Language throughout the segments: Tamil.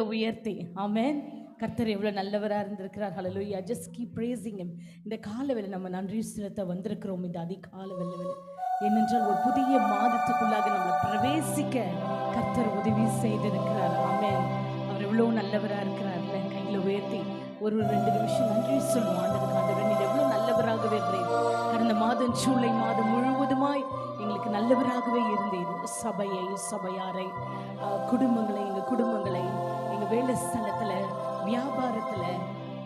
உயர்த்தி. ஆமேன். கர்த்தர் எவ்வளவு நல்லவரா இருந்திருக்கிறார். Hallelujah just keep praising him. இந்த காலவேளை நம்ம நன்றி செலுத்த வந்திருக்கிறோம். இந்த அதிகால வேளையில் ஏனென்றால் ஒரு புதிய மாதத்துக்குள்ளாக நம்மளை பிரவேசிக்க கர்த்தர் உதவி செய்திருக்கிறார். ஆமேன் அவர் எவ்வளவு நல்லவரா இருக்கிறார்ல கையில உயர்த்தி ஒரு ஒரு ரெண்டு நிமிஷம் நன்றி சொல்லுவோம். ஆண்டவருக்கு ஆண்டவர் நீர் எவ்வளவு நல்லவராகவே இருந்தீர். கடந்த மாதம் ஜூலை மாதம் முழுவதுமாய் எங்களுக்கு நல்லவராகவே இருந்தீர். சபையை சபையாரை குடும்பங்களை எங்க குடும்பங்களை எங்க வேலை ஸ்தலத்துல வியாபாரத்துல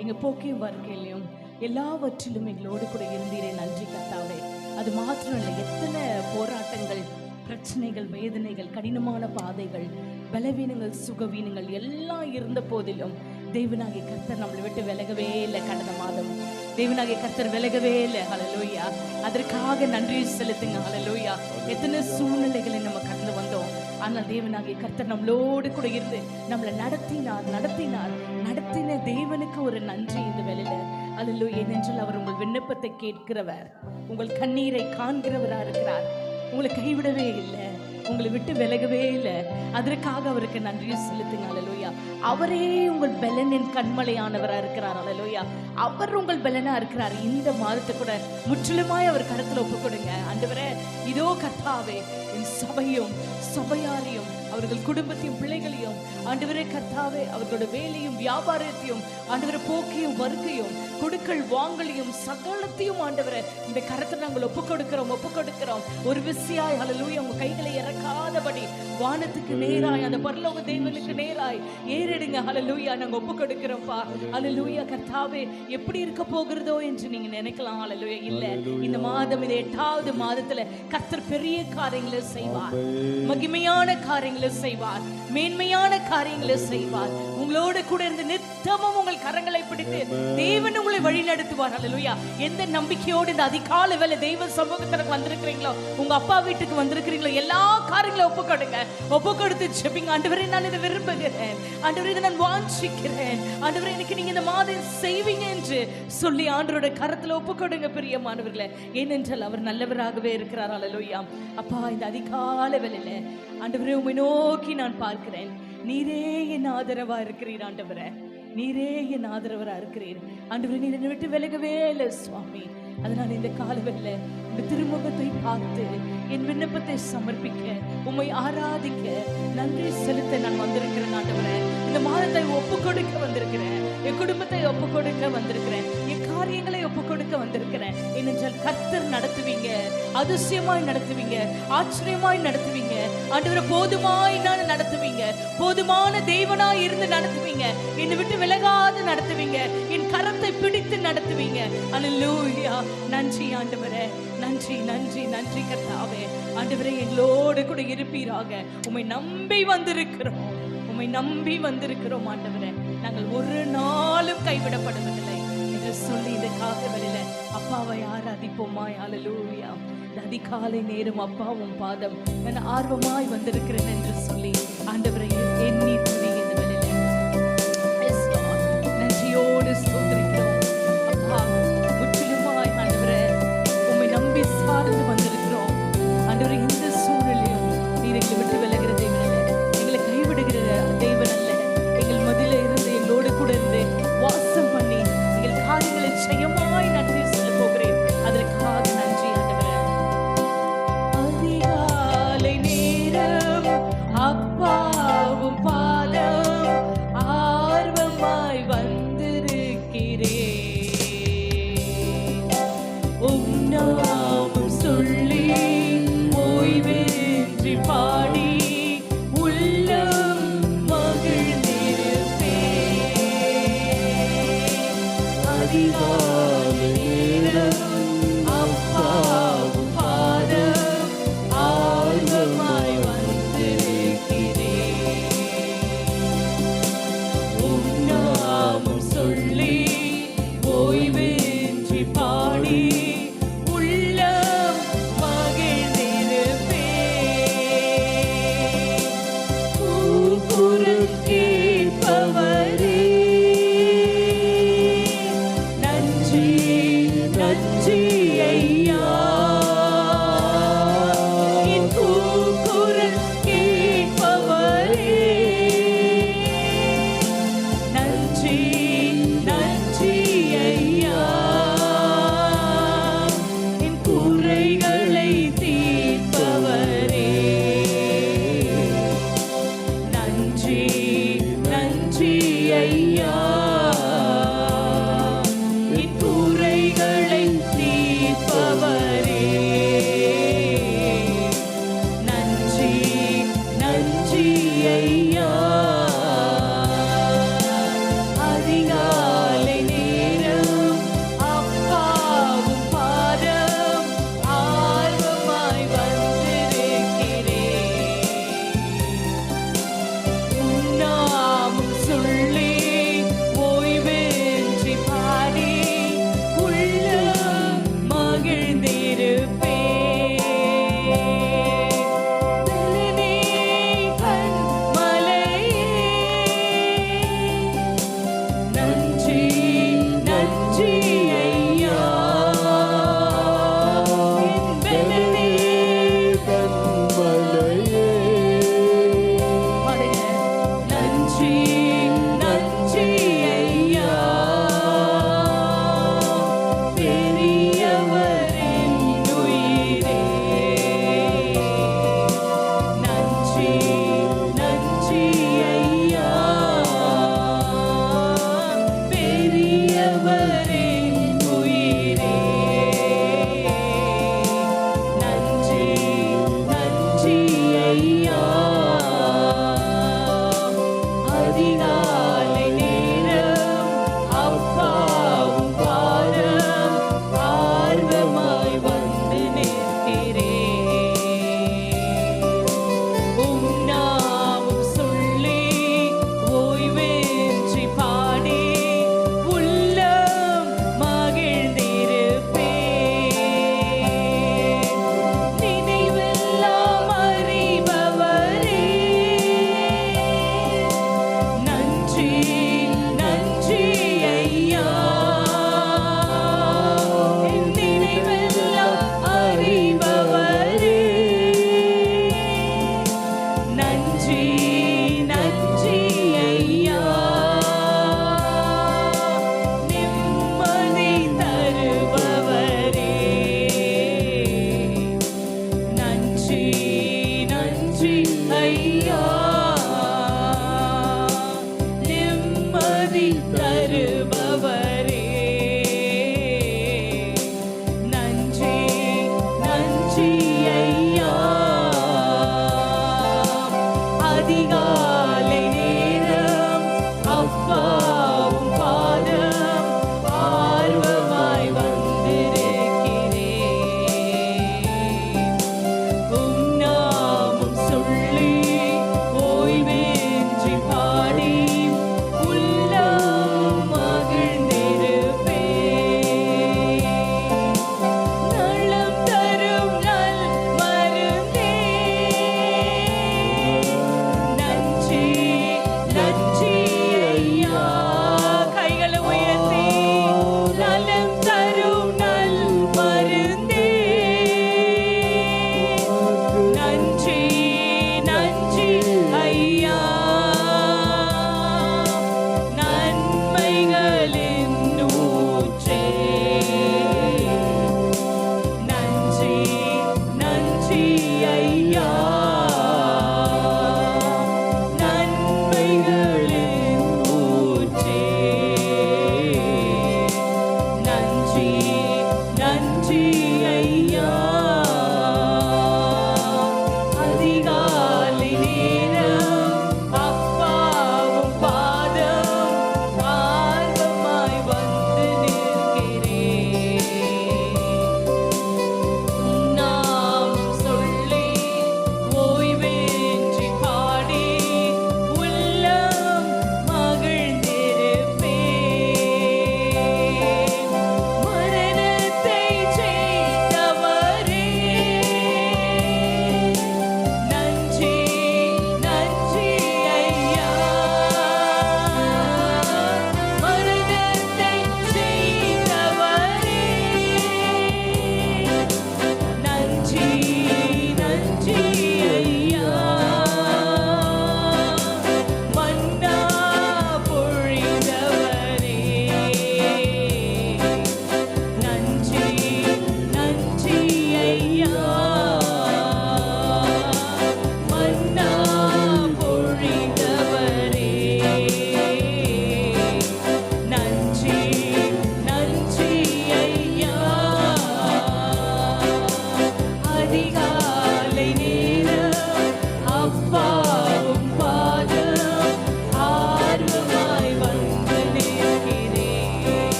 எங்க போக்கிய வாழ்க்கையிலையும் எல்லாவற்றிலும் எங்களோடு கூட இருந்தீரே. நன்றி கத்தாவே அது மாத்திரம் இல்லை எத்தனை போராட்டங்கள் பிரச்சனைகள் வேதனைகள் கடினமான பாதைகள் பலவீனங்கள் சுகவீனங்கள் எல்லாம் இருந்த போதிலும் தேவனாகிய கர்த்தர் நம்மளை விட்டு விலகவே இல்லை கடந்த மாதம். தேவனாகிய கர்த்தர் விலகவே இல்லை. அலலோயா அதற்காக நன்றி செலுத்துங்க. ஹalleluya எத்தனை சூழ்நிலைகளை நம்ம ஆனால் தேவனாகிய கர்த்தர் நம்மளோடு கூட இருந்து நம்மளை நடத்தினார் நடத்தினார். நடத்தின தேவனுக்கு ஒரு நன்றி இந்த வேலையில அல்ல ஏனென்றால் அவர் உங்கள் விண்ணப்பத்தை கேட்கிறவர். உங்கள் கண்ணீரை காண்கிறவரா இருக்கிறார் உங்களை கைவிடவே இல்லை. உங்களை விட்டு விலகவே இல்லை. அதற்காக அவருக்கு நன்றியும் செலுத்துங்க. அலலோயா அவரே உங்கள் பெலனின் கண்மலையானவராக இருக்கிறார். அலலோயா அவர் உங்கள் பெலனா இருக்கிறார். இந்த மாதத்தை கூட முற்றிலுமாய் அவர் கருத்துல ஒப்பு கொடுங்க ஆண்டவரே இதோ கர்த்தாவே என் சபையும் சபையாரையும் அவர்கள் குடும்பத்தையும் பிள்ளைகளையும் ஆண்டவரே கர்த்தாவே அவர்களோட வேலையும் வியாபாரத்தையும் ஆண்டவரை போக்கையும் வருகையும் கொடுக்கல் வாங்கலையும் சகலத்தையும் ஆண்டவரை இந்த கரத்தை நாங்கள் ஒப்பு கொடுக்கிறோம் ஒப்பு கொடுக்கிறோம் ஒரு விசியாய் ஹalleluya உங்க கைகளை இறக்காதபடி வானத்துக்கு நேராய் அந்த பரலோக தேவனுக்கு நேராய் ஏறிடுங்க ஹalleluya நாங்க ஒப்பு கொடுக்கிறோம்ப்பா ஹalleluya கர்த்தாவே எப்படி இருக்க போகிறதோ என்று நீங்க நினைக்கலாம் ஹalleluya இல்ல. இந்த மாதம் இது எட்டாவது மாதத்துல கர்த்தர் பெரிய காரியங்களை செய்வார். மகிமையான காரியங்களை செய்வார். மேன்மையான காரியங்களை செய்வார். உங்களோடு கூட இருந்து நித்தமும் உங்கள் கரங்களை பிடித்து தேவன் உங்களை வழி நடத்துவார் அல்லேலூயா எந்த நம்பிக்கையோடு இந்த அதிகால வேலை தெய்வ சமூகத்திற்கு வந்திருக்கிறீங்களோ உங்க அப்பா வீட்டுக்கு வந்திருக்கிறீங்களோ எல்லா காரியங்களும் ஒப்பு கொடுங்க ஒப்பு கொடுத்து ஜெபிங்க. ஆண்டவரே நான் இதை விரும்புகிறேன். ஆண்டவரே இதை நான் வாஞ்சிக்கிறேன். ஆண்டவரே எனக்கு நீங்க இந்த மாதம் செய்வீங்க என்று சொல்லி ஆண்டவரோட கரத்துல ஒப்பு கொடுங்க பிரியமானவர்களே. ஏனென்றால் அவர் நல்லவராகவே இருக்கிறார். அல்லேலூயா அப்பா இந்த அதிகால வேலையில ஆண்டவரே உம்மை நோக்கி நான் பார்க்கிறேன். நீரே என் ஆதரவா இருக்கிறீர் ஆண்டவரை. நீரே என் ஆதரவரா இருக்கிறீர். ஆண்டவரே நீர் என்னை விட்டு விலகவே இல்லை சுவாமி. அதனால இந்த காலவெல்ல இந்த திருமுகத்தை பார்த்து என் விண்ணப்பத்தை சமர்ப்பிக்க உம்மை ஆராதிக்க நன்றி செலுத்த நான் வந்திருக்கிறேன் ஆண்டவரே. இந்த மாதத்தை ஒப்பு கொடுக்க வந்திருக்கிறேன். என் குடும்பத்தை ஒப்பு கொடுக்க வந்திருக்கிறேன். என் காரியங்களை ஒப்பு கொடுக்க வந்திருக்கிறேன். ஏனென்றால் கர்த்தர் நடத்துவீங்க. அதிசயமாய் நடத்துவீங்க. ஆச்சரியமாய் நடத்துவீங்க. ஆண்டவரை போதுமாய் நான் நடத்துவீங்க. போதுமான தெய்வனாய் இருந்து நடத்துவீங்க. என்னை விட்டு விலகாது நடத்துவீங்க. என் கரத்தை பிடித்து நடத்துவீங்க. அல்லேலூயா நன்றி ஆண்டவரே. நன்றி நன்றி நன்றி கர்த்தாவே. ஆண்டவரே எங்களோடு கூட இருப்பீராக. உம்மை நம்பி வந்திருக்கிறோம். உம்மை நம்பி வந்திருக்கிறோம் ஆண்டவரே. நாங்கள் ஒரு நாளும் கைவிடப்படுவதில்லை என்று சொல்லி இதுக்காக வெளியில அப்பாவை ஆராதிப்போமா ஹalleluya அதிகாலை நேரம் அப்பாவும் பாதம் என ஆர்வமாய் வந்திருக்கிறேன் என்று சொல்லி ஆண்டவரை எண்ணி துணி இந்த வெளியில நன்றியோடு சொல்லி Oh no.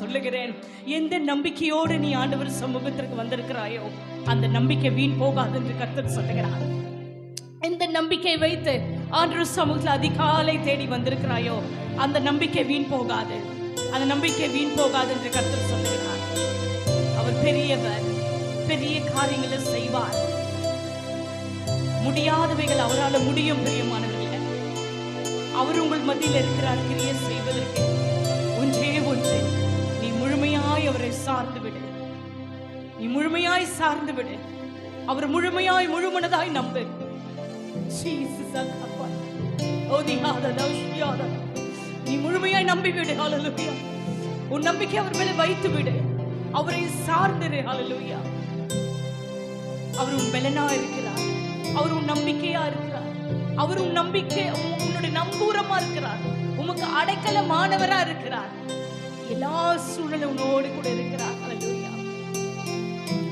சொல்லுகிறேன். எந்த நம்பிக்கையோடு நீ ஆண்டவர் சமூகத்திற்கு வந்திருக்கிறாயோ அந்த நம்பிக்கை வீண் போகாது என்று கர்த்தர் சொல்லுகிறார். எந்த நம்பிக்கை வைத்து ஆண்டவர் சமூகத்தில் அதிகாலை தேடி வந்திருக்கிறாயோ அந்த நம்பிக்கை வீண் போகாது. அந்த நம்பிக்கை வீண் போகாது என்று கர்த்தர் சொல்லுகிறார். அவர் பெரியவர் பெரிய காரியங்களை செய்வார். முடியாதவைகள் அவரால் முடியும் பிரியமானவர்கள். அவர் உங்கள் மத்தியில் இருக்கிறார் கிரியை சார்ந்து விடு. நீ முழுமையாய் சார்ந்து விடு. அவர் முழுமையாய் முழுமனதாய் நம்பு. Oh, நீ முழுமையாய் நம்பி விடு. ஹalleluya உன் நம்பிக்கை அவர் மேல வைத்து விடு. அவரை சார்ந்திரு ஹalleluya அவர் உன் பலனா இருக்கிறார். அவர் உன் நம்பிக்கையா இருக்கிறார். அவர் உன் நம்பிக்கை உன்னுடைய நம்பூரமா இருக்கிறார். உமக்கு அடைக்கலமானவரா இருக்கிறார். எல்லா சூழலும் உன்னோடு கூட இருக்கிறார். ஹalleluya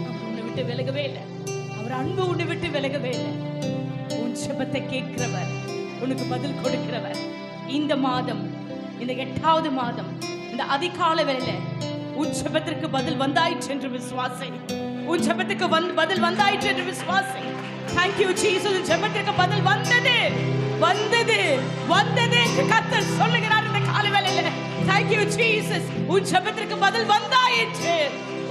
அவர் உன்னை விட்டு விலகவே இல்லை. அவர் அன்பு உன்னை விட்டு விலகவே இல்லை. உன் செபத்தை கேட்கிறவர் உனக்கு பதில் கொடுக்கிறவர். இந்த மாதம் இந்த எட்டாவது மாதம் இந்த அதிகால வேளையில உன் செபத்திற்கு பதில் வந்தாயிற்று என்று விசுவாசை. உன் ஜெபத்துக்கு வந்து பதில் வந்தாயிற்று என்று விசுவாசை. Thank you Jesus. உன் ஜெபத்திற்கு பதில் வந்தது வந்தது வந்தது என்று கத்தர் சொல்லுகிறார் இந்த காலை வேலையில Thank you Jesus. உன் ஜெபத்திற்கு பதில் வந்தாயிற்று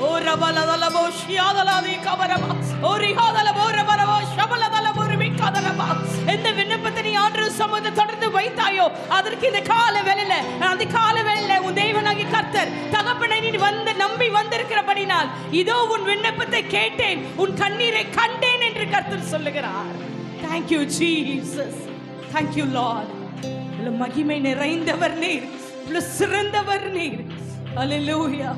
ஓ ரபலதல போஷியாதலாதி கபரமா. ஓ ரிஹாதல போரபரவா ஷபலதல போரமிக்காதலமா எந்த விண்ணப்பத்தை நீ ஆண்டு சமூகத்தை தொடர்ந்து வைத்தாயோ அதற்கு இந்த கால வேலையில அந்த கால வேலையில உன் தேவனாகி கர்த்தர் தகப்பனை நீ வந்து நம்பி வந்திருக்கிறபடினால் இதோ உன் விண்ணப்பத்தை கேட்டேன் உன் கண்ணீரை கண்டேன் என்று கர்த்தர் சொல்லுகிறார். தேங்க்யூ ஜீசஸ் தேங்க்யூ லார்ட் மகிமை நிறைந்தவர் நீர். எவ்வளவு சிறந்தவர் நீர். அலிலூயா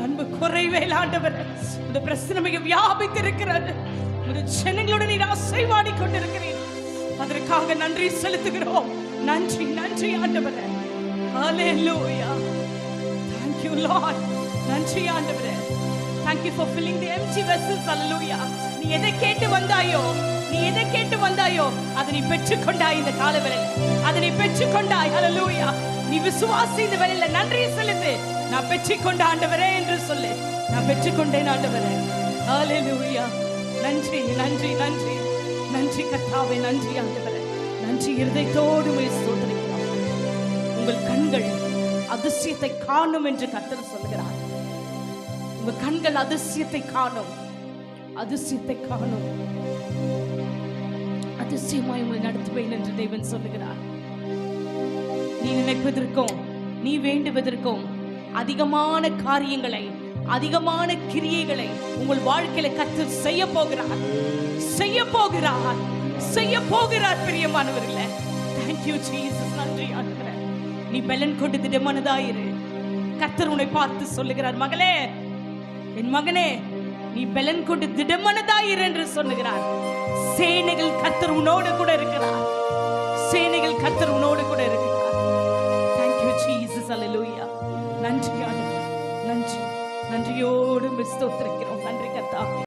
அன்பு குறைவே ஆண்டவர். இந்த பிரச்சனை மிக வியாபித்திருக்கிறது. ஒரு ஜனங்களோட நீர் அசைவாடி கொண்டிருக்கிறீர். அதற்காக நன்றி செலுத்துகிறோம். நன்றி நன்றி ஆண்டவரே. Hallelujah thank you Lord. நன்றி ஆண்டவரே. Thank you for filling the empty vessels நீ எதை கேட்டு வந்தாயோ நீ எதை கேட்டு வந்தாயோ அதை நீ பெற்றுக்கொண்டாய் இந்த காலவரை. அதை நீ பெற்றுக்கொண்டாய் அலலூயா நீ விசுவாசி இந்த வேலையில நன்றி செலுத்து. நான் பெற்றுக்கொண்ட ஆண்டவரே என்று சொல்லு. நான் பெற்றுக்கொண்டேன் ஆண்டவரே. Hallelujah. நன்றி நன்றி நன்றி. நன்றி கத்தாவே நன்றி ஆண்டவரே. நன்றி இருதயத்தோடு உம்மை உங்கள் கண்கள் அதிசயத்தை காணும் என்று கத்தர் சொல்கிறார் உங்கள் கண்கள் அதிசயத்தை காணும். அதிசயத்தை காணும். அதிசயமாய் உங்களை நடத்துவேன் என்று தேவன் சொல்லுகிறார். நீ நினைப்பதற்கும் நீ வேண்டுவதற்கும் அதிகமான காரியங்களை அதிகமான கிரியைகளை உங்கள் வாழ்க்கையில கற்று செய்ய போகிறார். செய்ய போகிறார். செய்ய போகிறார் பிரியமானவர்களே. தேங்க்யூ ஜீசஸ் நன்றி ஆண்டவரே. நீ பெலன் கொண்டு திடமனதாயிரு. கத்தர் உன்னை பார்த்து சொல்லுகிறார் மகளே என் மகனே நீ பெலன் கொண்டு திடமனதாயிரு என்று சொல்லுகிறார். சேனைகள் கத்தர் உன்னோடு கூட இருக்கிறார். சேனைகள் கத்தர் உன்னோடு கூட நன்றி. ஆண்டவரே நன்றி நன்றியோடு நன்றி கத்தா